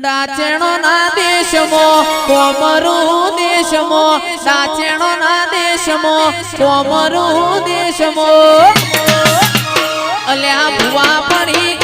ડાચેણો ના દેશમો કોમરું દેશમો ડાચેણો ના દેશમો કોમરું દેશમો. અલ્યા ભુવા પડી